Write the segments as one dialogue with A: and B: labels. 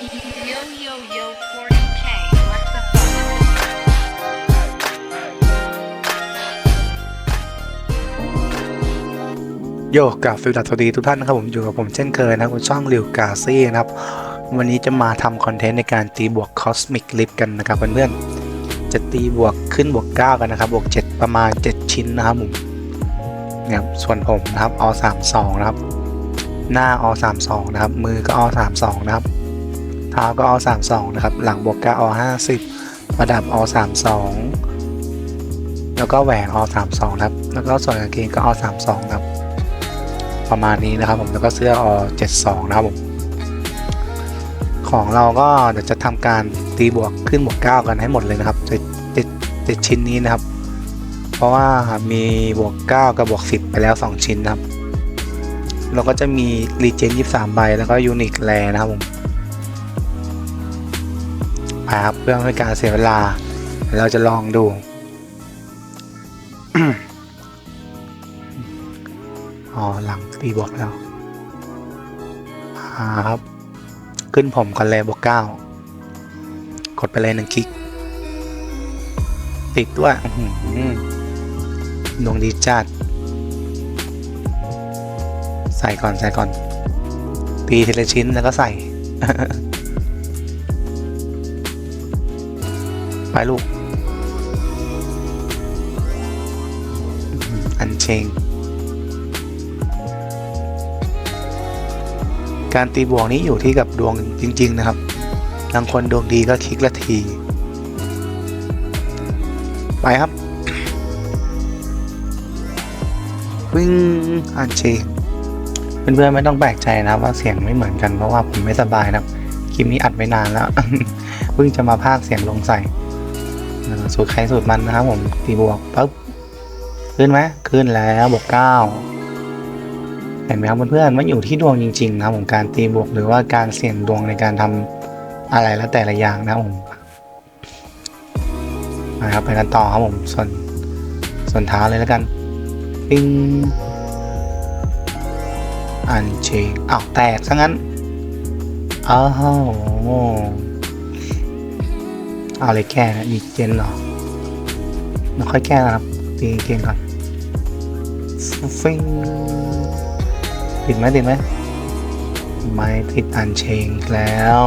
A: โยกกับฟิลดัสสวัสดีทุกท่านนะครับผมอยู่กับผมเช่นเคยนะคุณช่องริวกาซี่นะครับ วันนี้จะมาทำคอนเทนต์ในการตีบวกคอสมิกลิฟกันนะครับเพื่อนๆจะตีบวกขึ้นบวก 9 กันนะครับ บวก 7 ประมาณ 7 ชิ้นนะครับผมเนี่ยส่วนผมนะครับอ32 นะครับ หน้าอ32 นะครับ มือก็อ32 นะครับ ท้าก็อ32 นะครับ หลังบวก9อ50 ประดับอ32 แล้วก็แหวนอ32 ครับ แล้วก็ส่วนกางเกงก็อ32 ครับ ประมาณนี้นะครับผมแล้วก็เสื้ออ72 นะครับผมของเราก็เดี๋ยวจะทำการตีบวกขึ้นบวก 9 กันให้หมดเลยนะครับเจะจะจะชิ้นนี้นะครับ เพราะว่ามีบวก 9 กับบวก 10 ไปแล้ว 2 ชิ้นนะครับ เราก็จะมีรีเจน 23 ใบ แล้วก็ยูนิคแลนะครับผม ไปครับเพื่อไม่ให้การเสียเวลา เราจะลองดู อ๋อหลังตีบวกแล้วอ่าครับ ขึ้นผมกันเลยบวกเก้ากดไปเลยหนึ่งคลิก ติดด้วยอื้อหือดวงดีจัด ใส่ก่อนใส่ก่อน ตีทีละชิ้นแล้วก็ใส่ ไปลูก อันเชง การตีบวกนี้อยู่ที่กับดวงจริง ๆ นะครับ บางคนดวงดีก็คลิกละที ไปครับ วิ่งอ่านเชงเพื่อนๆไม่ต้องแปลกใจนะว่าเสียงไม่เหมือนกันเพราะว่าผมไม่สบายนะครับคลิปนี้อัดไว้นานแล้วเพิ่งจะมาพากเสียงลงใส่ สูตรใครสูตรมันนะครับผมตีบวกปุ๊บขึ้นไหมขึ้นแล้วบวกเก้าเห็นไหมครับเพื่อนๆมันอยู่ที่ดวงจริงๆนะครับผมการตีบวกหรือว่าการเสี่ยงดวงในการทำอะไรแล้วแต่ละอย่างนะครับผมนะครับไปกันต่อครับผมส่วนส่วนเท้าเลยแล้วกันปิ้งอันเชงอ้าวแตกซะงั้นอ้าว เอาเลยแก้นะมีเจนเหรอไม่ค่อยแก้นะครับตีเกมก่อนฟิงติดไหมติดไหมไม่ติดอันเชงแล้ว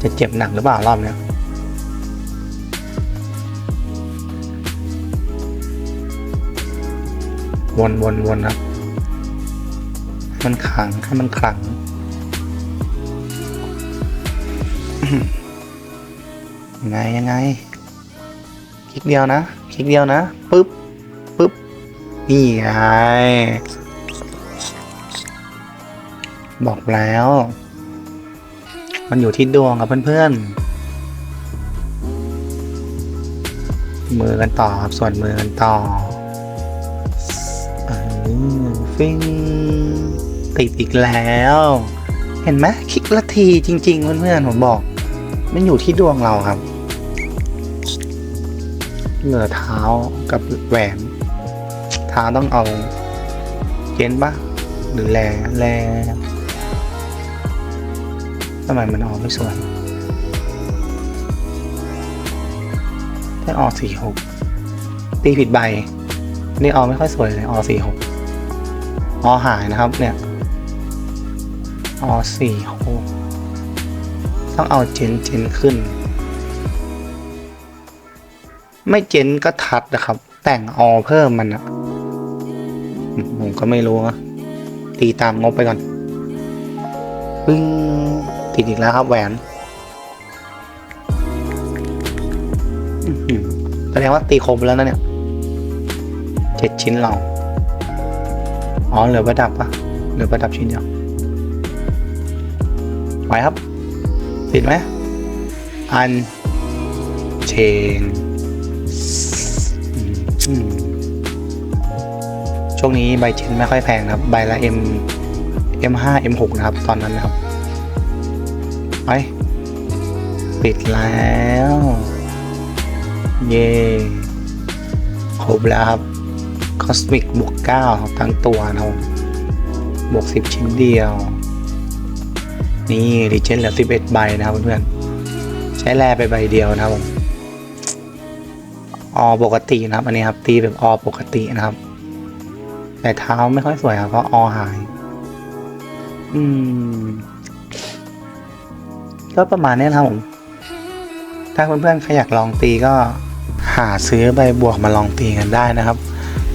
A: จะเจ็บหนักหรือเปล่ารอบเนี้ยวนวนวนครับ มันขังให้มันขัง ยังไงยังไง คลิกเดียวนะ คลิกเดียวนะปึ๊บปุ๊บนี่ไงบอกแล้ว มันอยู่ที่ดวงครับเพื่อนๆ มือกันต่อครับส่วนมือกันต่อเออฟิงติดอีกแล้ว เห็นไหมคลิกละทีจริง ๆ เพื่อนๆผมบอก มันอยู่ที่ดวงเราครับ เหนือเท้ากับแหวน เท้าต้องเอาเกนปะหรือแลแลทำไมมันออกไม่สวยถ้าออกสี่หกตีผิดใบ นี่ออกไม่ค่อยสวยเลยออกสี่หกออหายนะครับเนี่ยออสี่หก ต้องเอาเจนเจนขึ้น ไม่เจนก็ทัดนะครับ แต่งออเพิ่มมันอะผมก็ไม่รู้อะตีตามงบไปก่อนปึ้งติดอีกแล้วครับแหวนแสดงว่าตีครบแล้วนะเนี่ยเจ็ดชิ้นเราอ๋อเหลือประดับปะเหลือประดับชิ้นเดียวไปครับ ติดไหมอันเชงช่วงนี้ใบเชนไม่ค่อยแพงนะครับ ใบละ M M5 M6 นะครับ ตอนนั้นนะครับ ไป ปิดแล้ว เย่ครบแล้วครับคอสมิกบวก9ครับทั้งตัวนะครับบวกสิบชิ้นเดียว นี่รีเจนเหลือสิบเอ็ดใบนะครับเพื่อนๆใช้แร่ไปใบเดียวนะครับผมออปกตินะครับ อันนี้ครับ ตีแบบออปกตินะครับ แต่เท้าไม่ค่อยสวยครับเพราะออหาย อืม ก็ประมาณนี้นะครับผม ถ้าเพื่อนๆใครอยากลองตีก็หาซื้อใบบวกมาลองตีกันได้นะครับ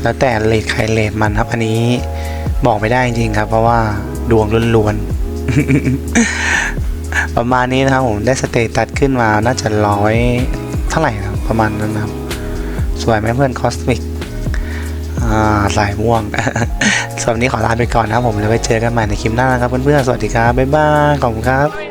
A: แล้วแต่เลทใครเลทมันครับ อันนี้บอกไม่ได้จริงๆครับ เพราะว่าดวงล้วนๆ ประมาณนี้นะครับผมได้สเตตัสขึ้นมาน่าจะร้อยเท่าไหร่นะครับประมาณนั้นนะครับ สวยไหมเพื่อนคอสมิกอ่าสายม่วงสำหรับวันนี้ขอลาไปก่อนนะครับผมแล้วไปเจอกันใหม่ในคลิปหน้านะครับเพื่อนๆสวัสดีครับบ๊ายบายขอบคุณครับ